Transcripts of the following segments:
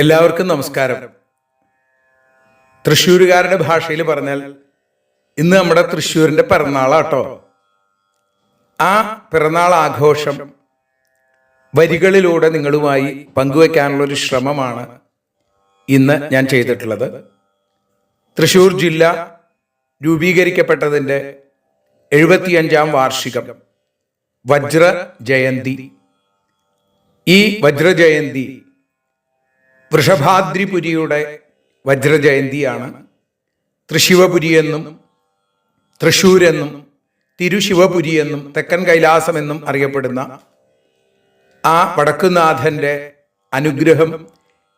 എല്ലാവർക്കും നമസ്കാരം. തൃശ്ശൂരുകാരുടെ ഭാഷയിൽ പറഞ്ഞാൽ ഇന്ന് നമ്മുടെ തൃശ്ശൂരിന്റെ പിറന്നാളാട്ടോ. ആ പിറന്നാൾ ആഘോഷം വരികളിലൂടെ നിങ്ങളുമായി പങ്കുവെക്കാനുള്ള ഒരു ശ്രമമാണ് ഇന്ന് ഞാൻ ചെയ്തിട്ടുള്ളത്. തൃശ്ശൂർ ജില്ല രൂപീകരിക്കപ്പെട്ടതിന്റെ എഴുപത്തിയഞ്ചാം വാർഷികം വജ്ര ജയന്തി. ഈ വജ്രജയന്തി വൃഷഭാദ്രിപുരിയുടെ വജ്രജയന്തിയാണ്. തൃശിവപുരി എന്നും തൃശൂരെന്നും തിരുശിവപുരി എന്നും തെക്കൻ കൈലാസം എന്നും അറിയപ്പെടുന്ന ആ വടക്കുനാഥന്റെ അനുഗ്രഹം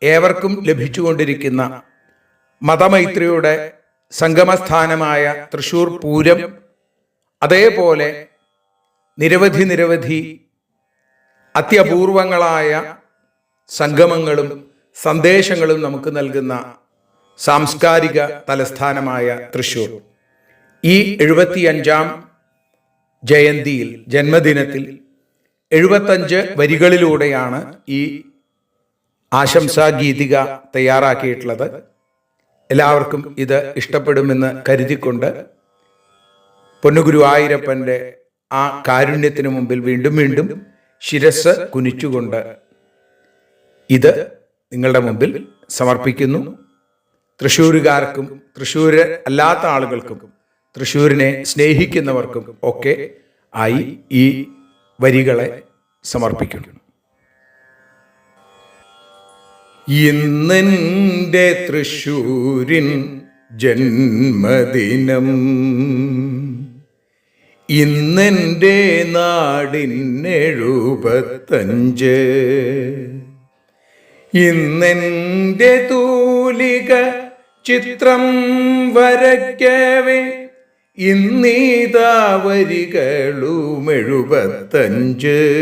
ഏവർക്കും ലഭിച്ചുകൊണ്ടിരിക്കുന്ന മതമൈത്രിയുടെ സംഗമസ്ഥാനമായ തൃശൂർ പൂരം അതേപോലെ നിരവധി നിരവധി അത്യപൂർവങ്ങളായ സംഗമങ്ങളും സന്ദേശങ്ങളും നമുക്ക് നൽകുന്ന സാംസ്കാരിക തലസ്ഥാനമായ തൃശൂർ ഈ എഴുപത്തിയഞ്ചാം ജയന്തിയിൽ ജന്മദിനത്തിൽ എഴുപത്തഞ്ച് വരികളിലൂടെയാണ് ഈ ആശംസാ ഗീതിക തയ്യാറാക്കിയിട്ടുള്ളത്. എല്ലാവർക്കും ഇത് ഇഷ്ടപ്പെടുമെന്ന് കരുതിക്കൊണ്ട് പൊന്നുഗുരുവായൂരപ്പന്റെ ആ കാരുണ്യത്തിന് മുമ്പിൽ വീണ്ടും വീണ്ടും ശിരസ് കുനിച്ചുകൊണ്ട് ഇത് നിങ്ങളുടെ മുമ്പിൽ സമർപ്പിക്കുന്നു. തൃശ്ശൂരുകാർക്കും തൃശ്ശൂർ അല്ലാത്ത ആളുകൾക്കും തൃശ്ശൂരിനെ സ്നേഹിക്കുന്നവർക്കും ഒക്കെ ആയി ഈ വരികളെ സമർപ്പിക്കുന്നു. ഇന്നെന്റെ തൃശ്ശൂരിൻ ജന്മദിനം ഇന്നെന്റെ നാടിനെഴുപത്തഞ്ച് ഇന്നെന്റെ തൂലിക ചിത്രം വരയ്ക്കവേ. ഇന്നീതാ വരികളും എഴുപത്തഞ്ച്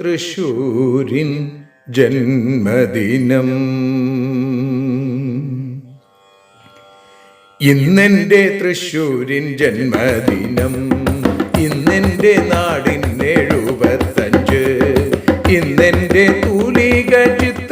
തൃശൂരിൻ ജന്മദിനം. ഇന്നെന്റെ തൃശൂരിൻ ജന്മദിനം. ഇന്നെന്റെ നാടിൻ ഇന്നെന്റെ തൂലിക ചിത്രം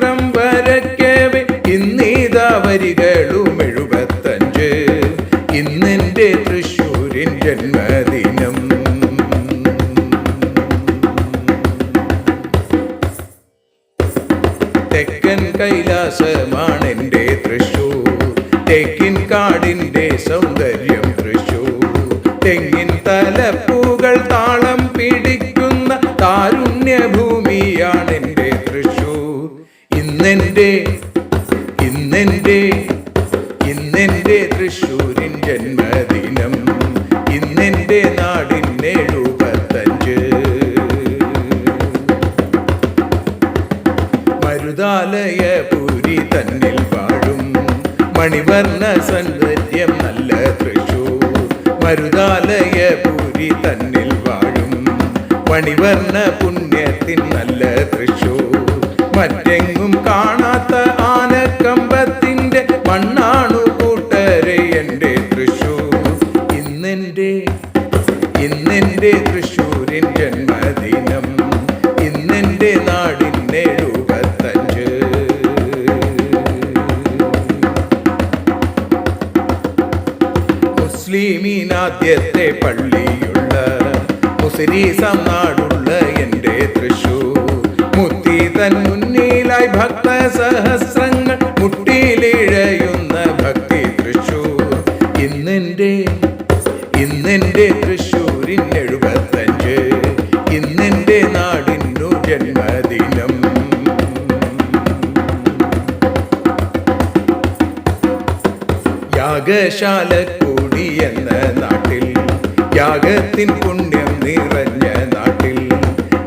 മരുതാലയ പുരി തന്നിൽ വാഴും. മണിവർണ പുണ്യത്തിൻ നല്ല തൃശൂർ. മറ്റെങ്ങും മുസ്ലിമീനാദ്യത്തെ പള്ളിയുള്ള മുസ്ലിസം നാടുള്ള എന്റെ തൃശൂർ. മുത്തി തൻ മുന്നിലായി ഭക്ത സഹസ്രങ്ങൾ മുട്ടിയിലിഴയുന്ന ഭക്തി തൃശൂർ. ഇന്നെന്റെ ഇന്നെന്റെ തൃശൂരിൻ എഴുപത്തഞ്ച്. ഇന്നെന്റെ നാടിനു ജന്മദിനം. യാഗശാല കൂടി എന്ന നാട്ടിൽ യാഗത്തിൻ പുണ്യം നിറഞ്ഞ നാട്ടിൽ.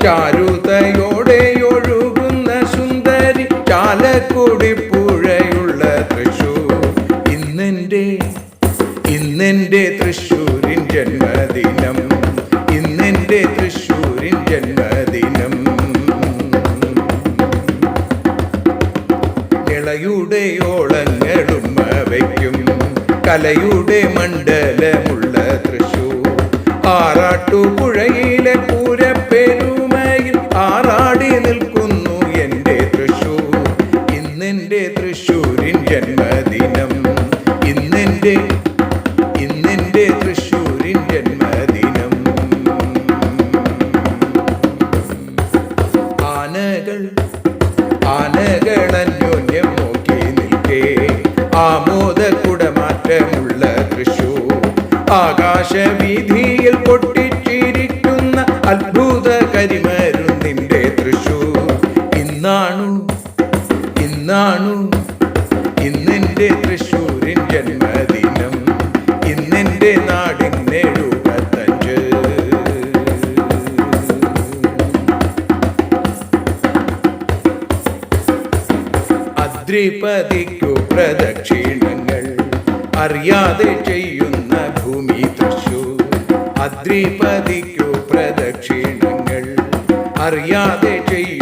ചാരുതയോടെ ഒഴുകുന്ന സുന്ദരി ചാലക്കുടി പുഴയുള്ള തൃശൂർ. ഇന്നെന്റെ ഇന്നെന്റെ തൃശൂരിൻ ജന്മദിനം. ഇന്നെന്റെ തൃശൂരിൻ ജന്മദിനം. ഇളയുടെ ഓളങ്ങളും വയ്ക്കും കലയുടെ തൃശൂർ കാട്ടുപുഴയിലെ പൂരപ്പെരുമയിൽ ആറാടി നിൽക്കുന്നു എന്റെ തൃശ്ശൂർ ഇന്നെന്റെ തൃശ്ശൂരിൻ ജന്മദിനം. ഇന്നെന്റെ ഇന്നെന്റെ തൃശ്ശൂരിൻ ജന്മദിനം. ആനകൾ ആനകളന്യോന്യം നോക്കി നിൽക്കേ. ആമോദ കുടമാറ്റമുള്ള തൃശ്ശൂർ ആകാശവി ഇന്നാണു ഇന്നാണു ഇന്നെന്റെ തൃശൂരിൻ ജന്മദിനം ഇന്നെന്റെ നാടിൻ എഴുപത്തഞ്ച് അദ്രിപതിക്കു പ്രദക്ഷിണങ്ങൾ അറിയാതെ ചെയ്യുന്ന ഭൂമി തൃശൂർ അദ്രിപതിക്കു പ്രദക്ഷിണങ്ങൾ അറിയാതെ തൃശൂർ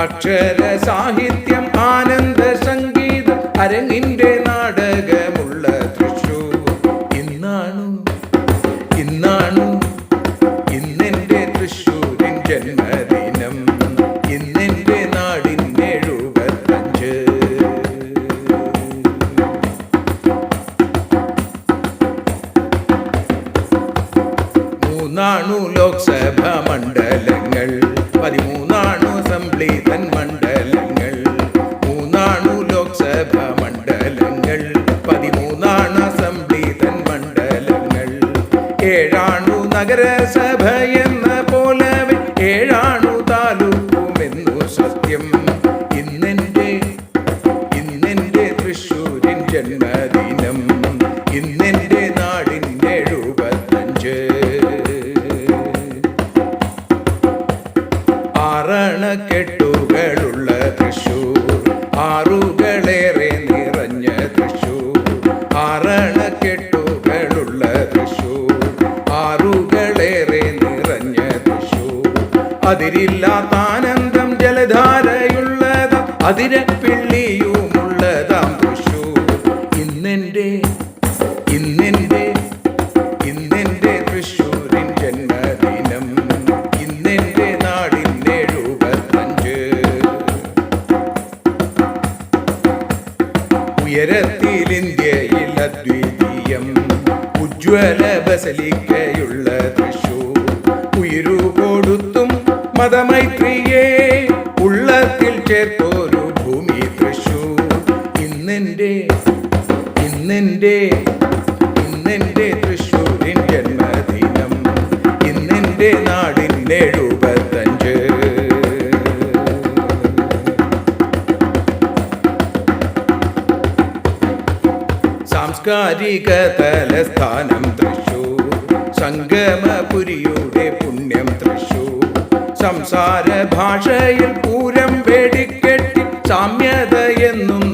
അക്ഷര സാഹിത്യം ആനന്ദ സംഗീതം അരങ്ങിന്റെ നാടകമുള്ള തൃശൂർ ഇന്നാണു ഇന്നാണു ഇന്നെന്റെ തൃശൂരിൻ ജന്മദിനം ഇന്നെന്റെ നാടിൻ എഴുപത്തഞ്ച്. മൂന്നാണു ലോക്സഭ സത്യം. ഇന്നെന്റെ ഇന്നെന്റെ തൃശൂരിൻ ജന്മദിനം ഇന്നെന്റെ നാടിന്റെ എഴുപത്തഞ്ച് ആറണക്കെട്ടുകളുള്ള തൃശൂർ ആറുകളേറെ നിറഞ്ഞ തൃശൂർ ആറണക്കെട്ടുകളുള്ള തൃശൂർ ആറുകളേറെ നിറഞ്ഞ തൃശൂർ അതിരില്ലാത്ത അതിരപ്പിള്ളിയുമുള്ളതാം തൃശൂർ ഇന്നെന്റെ ഇന്നെന്റെ ഇന്നെന്റെ തൃശൂരിൻ ജന്മദിനം. ഇന്നെന്റെ നാടിൻ എഴുപത്തഞ്ച്. ഉയരത്തിൽ ഇന്ത്യയിൽ അദ്വിതീയം. ഉജ്ജ്വല ബസലിക്കയുള്ള തൃശൂർ ഉയരു കൊടുത്തും മതമൈത്രിയേ ഉള്ളത്തിൽ തൃശൂർ ഇന്നെന്റെ ഇന്നെന്റെ ഇന്നെന്റെ തൃശൂരിൻ ജന്മദിനം ഇന്നെന്റെ നാടിൻ എഴുപത്തഞ്ച്. സാംസ്കാരിക തലസ്ഥാനം തൃശൂർ സംഗമപുരിയുടെ പുണ്യം തൃശൂർ സംസാര ഭാഷയിൽ പൂരം വേടിക്കെട്ടി സാമ്യത എന്നും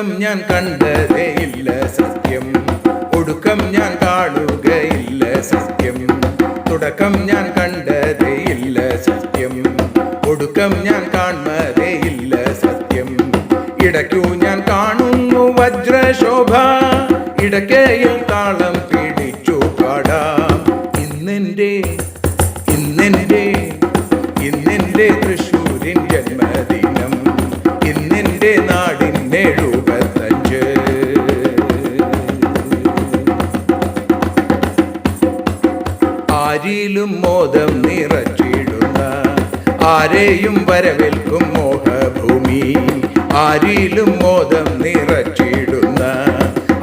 തുടക്കം ഞാൻ കണ്ടതേയില്ല സത്യം. ഒടുക്കം ഞാൻ കാണുകയില്ല സത്യം. തുടക്കം ഞാൻ കണ്ടതേയില്ല സത്യം. ഒടുക്കം ഞാൻ കാണുന്നതേയില്ല സത്യം. ഇടയ്ക്കു ഞാൻ കാണുന്നു വജ്രശോഭ. ഇടയ്ക്കയിൽ താളം പിടിച്ചു പാടാം. ഇന്നെന്റെ ഇന്നെന്റെ ഇന്നെന്റെ തൃശൂരിൻ ആരെയും വരവേൽക്കും മോഹഭൂമി ആരിലും മോദം നിറച്ചിടുന്ന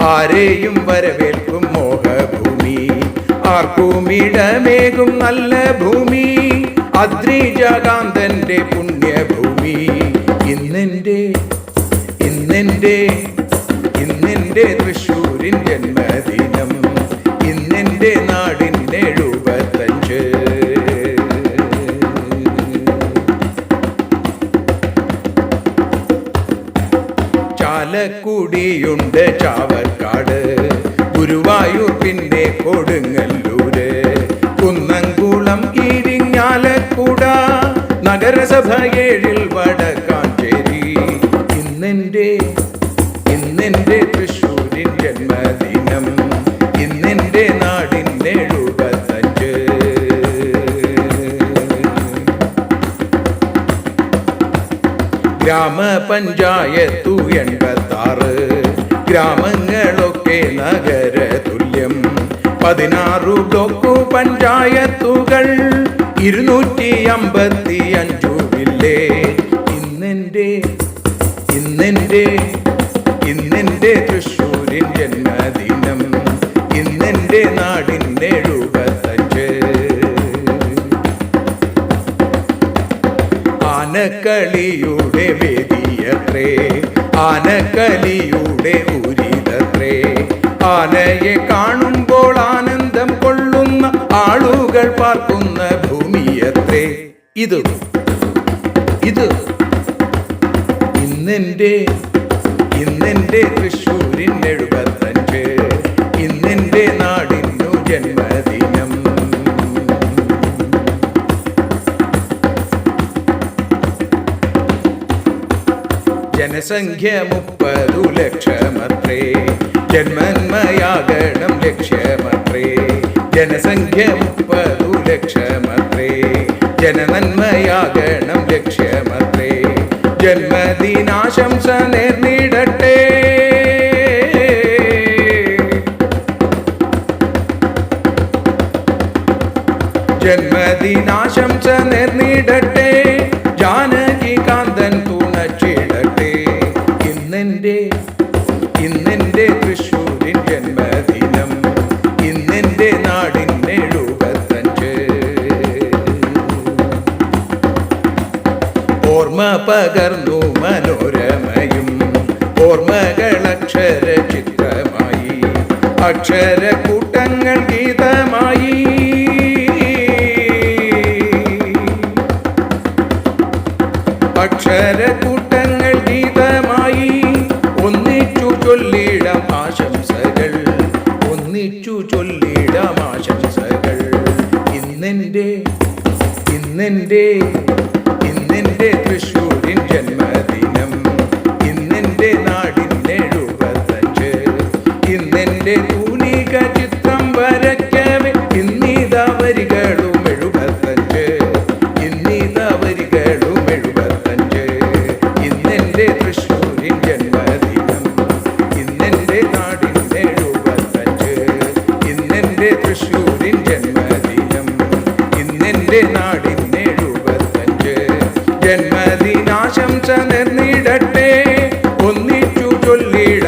ആരെയും വരവേൽക്കും മോഹഭൂമി. ആർക്കുമിടമേകും നല്ല ഭൂമി അദ്രിജകാന്തന്റെ പുണ്യഭൂമി. ഇന്നെന്റെ ഇന്നെന്റെ ഇന്നെന്റെ തൃശ്ശൂരിൻ ജന്മദിനം ഗ്രാമപഞ്ചായത്തു ഗ്രാമങ്ങളൊക്കെ നഗര തുല്യം. പതിനാറു ബ്ലോക്കു പഞ്ചായത്തുകൾ. ഇരുന്നൂറ്റി അമ്പത്തി അഞ്ചു വില്ലേജ് ഇന്നെന്റെ ഇന്നെന്റെ ഇന്നെന്റെ തൃശ്ശൂരിൻ ജന്മദിനം ആനക്കലിയുടെ ഉരിതത്രേ. ആനയെ കാണുമ്പോൾ ആനന്ദം കൊള്ളുന്ന ആളുകൾ പാർക്കുന്ന ഭൂമിയത്രേ. ഇത് ഇത് ഇന്നെന്റെ ഇന്നെന്റെ തൃശ്ശൂരിൻ എഴുപത്തഞ്ച് ജനസംഖ്യ മുപ്പതു ലക്ഷമത്രേ ജന്മന്മയാകണം ലക്ഷ്യമത്രേ. ജനസംഖ്യ മുപ്പതു ലക്ഷമത്രേ ജനനന്മയാകണം ലക്ഷ്യമത്രേ. ജന്മദിനാശംസ നേർന്നിടട്ടെ അക്ഷര കൂട്ടങ്ങൾ ഗീതമായി. ഒന്നിച്ചു ചൊല്ലിടാം ആശംസകൾ. ഒന്നിച്ചു ചൊല്ലിടാം ആശംസകൾ. ഇന്നെന്റെ ഇന്നെന്റെ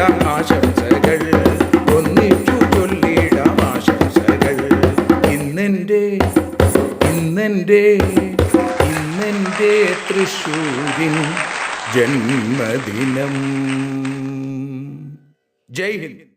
ആശംസകൾ. ഒന്നിച്ചു ചൊല്ലിടാം ആശംസകൾ. ഇന്നെന്റെ ഇന്നെന്റെ ഇന്നെന്റെ തൃശ്ശൂരിൻ ജന്മദിനം. ജയ് ഹിന്ദ്.